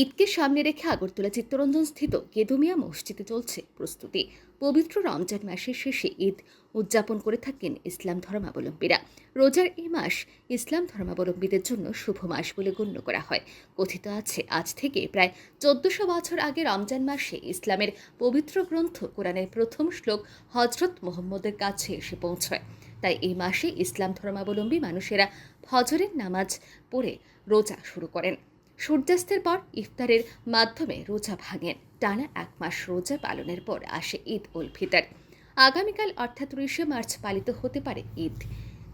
ঈদকে সামনে রেখে আগরতলা চিত্তরঞ্জন স্থিত কেদুমিয়া মসজিদে চলছে প্রস্তুতি। পবিত্র রমজান মাসের শেষে ঈদ উদযাপন করে থাকেন ইসলাম ধর্মাবলম্বীরা। রোজার এই মাস ইসলাম ধর্মাবলম্বীদের জন্য শুভ মাস বলে গণ্য করা হয়। কথিত আছে, আজ থেকে প্রায় চোদ্দশো বছর আগে রমজান মাসে ইসলামের পবিত্র গ্রন্থ কোরআনের প্রথম শ্লোক হজরত মোহাম্মদের কাছে এসে পৌঁছয়। তাই এই মাসে ইসলাম ধর্মাবলম্বী মানুষেরা ফজরের নামাজ পড়ে রোজা শুরু করেন। সূর্যাস্তের পর ইফতারের মাধ্যমে রোজা ভাঙেন। টানা এক মাস রোজা পালনের পর আসে ঈদ উল ফিতর। আগামীকাল অর্থাৎ ত্রিশে মার্চ পালিত হতে পারে ঈদ।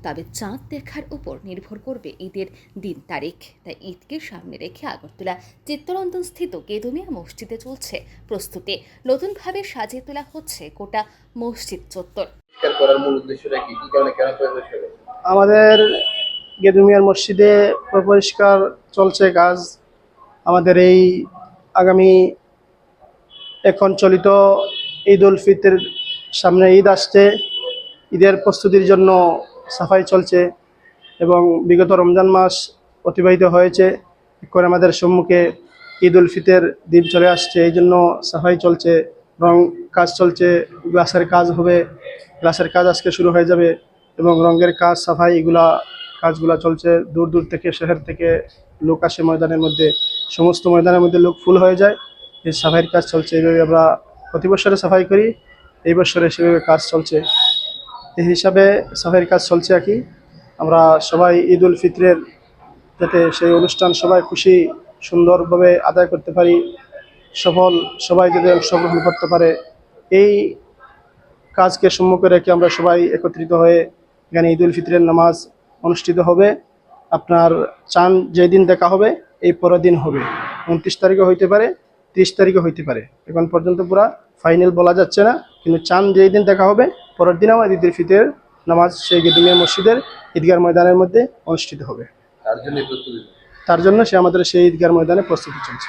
তবে চাঁদ দেখার উপর নির্ভর করবে ঈদের দিন তারিখ। তাই ঈদকে সামনে রেখে আগরতলা চিত্তরঞ্জন স্থিত কেদুমিয়া মসজিদে চলছে প্রস্তুতি। নতুনভাবে সাজিয়ে তোলা হচ্ছে গোটা মসজিদ চত্বর। করার মূল উদ্দেশ্যটা কি? কি কারণে কেন আমাদের গেদুমিয়ার মসজিদে পরিষ্কার চলছে কাজ। আমাদের এই আগামী এখন চলিত ঈদ উল ফিতর সামনে ঈদ আসছে। ঈদের প্রস্তুতির জন্য সাফাই চলছে এবং বিগত রমজান মাস অতিবাহিত হয়েছে। এখন আমাদের সম্মুখে ঈদ উল ফিতের দিন চলে আসছে। এই জন্য সাফাই চলছে, রং কাজ চলছে, গ্লাসের কাজ হবে। গ্লাসের কাজ আজকে শুরু হয়ে যাবে এবং রঙের কাজ, সাফাই এগুলা কাজগুলা চলছে, দূর দূর থেকে, শহর থেকে লোক আসে ময়দানের মধ্যে, সমস্ত ময়দানের মধ্যে লোক ফুল হয়ে যায়। এই সাফাইয়ের কাজ চলছে, এইভাবে আমরা প্রতি বছরে সাফাই করি, এই বছরে সেভাবে কাজ চলছে। এই হিসাবে সাফাইয়ের কাজ চলছে আর কি। আমরা সবাই ঈদ উল ফিতরের যাতে সেই অনুষ্ঠান সবাই খুশি, সুন্দরভাবে আদায় করতে পারি, সফল সবাই যাতে অংশগ্রহণ করতে পারে, এই কাজকে সম্মুখে রেখে আমরা সবাই একত্রিত হয়ে এখানে ঈদ উল ফিতরের নামাজ অনুষ্ঠিত হবে। আপনার চাঁদ যেদিন দেখা হবে এই পরের দিন হবে। উনত্রিশ তারিখে হইতে পারে ত্রিশ তারিখে হইতে পারে। এখন পর্যন্ত পুরা ফাইনাল বলা যাচ্ছে না কিন্তু চান যেই দিন দেখা হবে পরের দিন আমার ঈদ উল ফিতরের নামাজ সেই গেদিমিয়া মসজিদের ঈদগার ময়দানের মধ্যে অনুষ্ঠিত হবে। তার জন্য তার জন্য সে আমাদের সেই ঈদগার ময়দানে প্রস্তুতি চলছে।